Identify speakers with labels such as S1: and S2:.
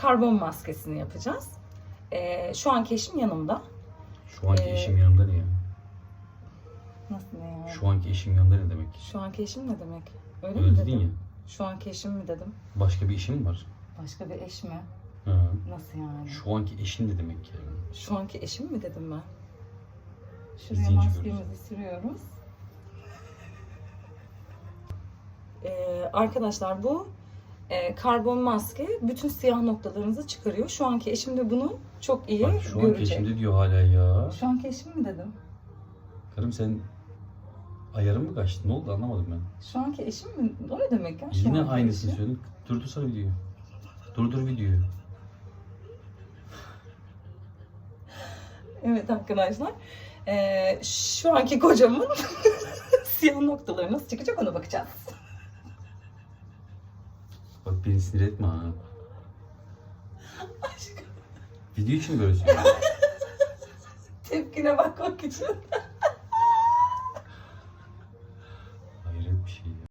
S1: karbon maskesini yapacağız. Ee, şu anki eşim yanımda.
S2: Şu anki
S1: Ee,
S2: eşim yanında ne ya?
S1: Nasıl ne yani?
S2: Şu anki eşim yanında ne demek?
S1: Şu anki eşim ne demek? Öyle mi
S2: Öyle
S1: dedim?
S2: dedin ya.
S1: Şu anki eşim mi dedim?
S2: Başka bir eşim mi var?
S1: Başka bir eş mi?
S2: Ha.
S1: Nasıl yani?
S2: Şu anki eşin ne demek yani?
S1: Şu anki eşim mi dedim ben? Şuraya
S2: İzleyince
S1: maskemizi sürüyoruz. Ee, arkadaşlar bu e, karbon maske bütün siyah noktalarınızı çıkarıyor. Şu anki eşim de bunu çok iyi
S2: Bak şu anki
S1: görecek.
S2: eşim de diyor hala ya.
S1: Şu anki eşim mi dedim?
S2: Karım sen ayarın mı kaçtı? Ne oldu anlamadım ben.
S1: Şu anki eşim mi? O ne demek ya? Şu
S2: Yine
S1: anki
S2: aynısını
S1: eşim?
S2: söyledin. Durdursana videoyu. Durdur videoyu.
S1: Evet arkadaşlar. Ee, şu anki kocamın siyah noktaları nasıl çıkacak ona bakacağız.
S2: Bak beni sinir etme ha.
S1: Aşkım.
S2: Video için böyle söylüyorum.
S1: Tepkine bakmak için. Hayret bir şey ya.